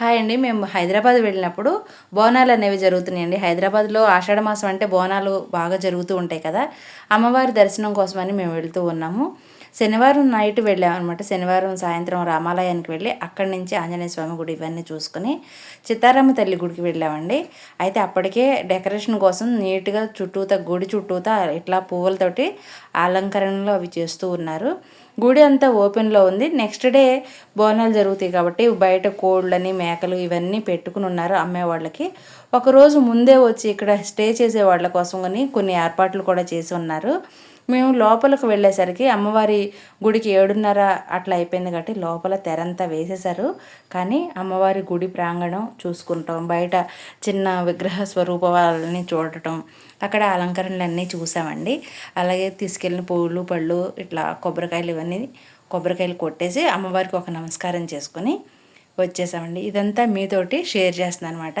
Hi అండి మేము హైదరాబాద్ వెళ్ళినప్పుడు బోనాలు అనేవి జరుగుతున్నాయండి. హైదరాబాద్లో ఆషాఢ మాసం అంటే బోనాలు బాగా జరుగుతూ ఉంటాయి కదా. అమ్మవారి దర్శనం కోసమని మేము వెళ్తూ ఉన్నాము. శనివారం నైట్ వెళ్ళామన్నమాట. శనివారం సాయంత్రం రామాలయానికి వెళ్ళి అక్కడి నుంచి ఆంజనేయ స్వామి గుడి ఇవన్నీ చూసుకుని చిత్తారామ తల్లి గుడికి వెళ్ళామండి. అయితే అప్పటికే డెకరేషన్ కోసం నీట్గా చుట్టూతా గుడి చుట్టూతా ఇట్లా పువ్వులతోటి అలంకరణలు అవి చేస్తూ ఉన్నారు. గుడి అంతా ఓపెన్లో ఉంది. నెక్స్ట్ డే బోనాలు జరుగుతాయి కాబట్టి బయట కోళ్ళని మేకలు ఇవన్నీ పెట్టుకుని ఉన్నారు అమ్మేవాళ్ళకి ఒకరోజు ముందే వచ్చి ఇక్కడ స్టే చేసే వాళ్ళ కోసం కానీ కొన్ని ఏర్పాట్లు కూడా చేసి ఉన్నారు. మేము లోపలికి వెళ్ళేసరికి అమ్మవారి గుడికి ఏడున్నర అట్లా అయిపోయింది కాబట్టి లోపల తెరంతా వేసేశారు. కానీ అమ్మవారి గుడి ప్రాంగణం చూసుకుంటాం. బయట చిన్న విగ్రహ స్వరూపాలని చూడటం అక్కడ అలంకరణలన్నీ చూసామండి. అలాగే తీసుకెళ్ళిన పూలు పళ్ళు ఇట్లా కొబ్బరికాయలు ఇవన్నీ కొబ్బరికాయలు కొట్టేసి అమ్మవారికి ఒక నమస్కారం చేసుకొని వచ్చేసామండి. ఇదంతా మీతోటి షేర్ చేస్తున్నాను అనమాట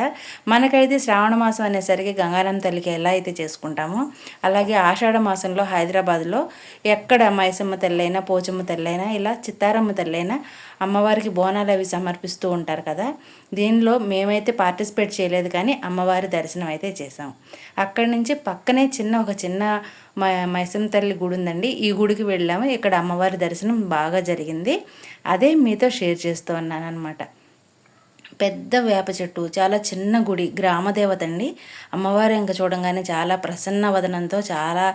మనకైతే శ్రావణ మాసం అనేసరికి గంగారం తల్లికి ఎలా అయితే చేసుకుంటామో అలాగే ఆషాఢ మాసంలో హైదరాబాద్లో ఎక్కడ మైసమ్మ తల్లైనా పోచమ్మ తల్లైనా ఇలా చిత్తారమ్మ తల్లైనా అమ్మవారికి బోనాలు అవి సమర్పిస్తూ ఉంటారు కదా. దీనిలో మేమైతే పార్టిసిపేట్ చేయలేదు కానీ అమ్మవారి దర్శనం అయితే చేసాం అక్కడి నుంచి పక్కనే చిన్న ఒక చిన్న మైసమ్మ తల్లి గుడి ఉందండి ఈ గుడికి వెళ్ళాము. ఇక్కడ అమ్మవారి దర్శనం బాగా జరిగింది. అదే మీతో షేర్ చేస్తూ ఉన్నాను అనమాట పెద్ద వేప చెట్టు చాలా చిన్న గుడి గ్రామదేవత అండి. అమ్మవారు ఇంకా చూడంగానే చాలా ప్రసన్న వదనంతో చాలా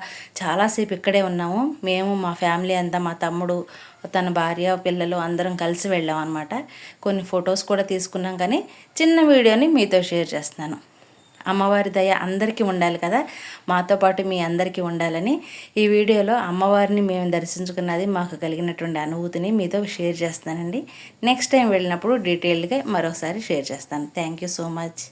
చాలాసేపు ఇక్కడే ఉన్నాము. మేము మా ఫ్యామిలీ అంతా మా తమ్ముడు తన భార్య పిల్లలు అందరం కలిసి వెళ్ళాం అనమాట కొన్ని ఫొటోస్ కూడా తీసుకున్నాం కానీ చిన్న వీడియోని మీతో షేర్ చేస్తున్నాను. అమ్మవారి దయ అందరికీ ఉండాలి కదా? మాతో పాటు మీ అందరికీ ఉండాలని ఈ వీడియోలో అమ్మవారిని మేము దర్శించుకున్నది మాకు కలిగినటువంటి అనుభూతిని మీతో షేర్ చేస్తానండి. నెక్స్ట్ టైం వెళ్ళినప్పుడు డీటెయిల్డ్గా మరోసారి షేర్ చేస్తాను. Thank you so much.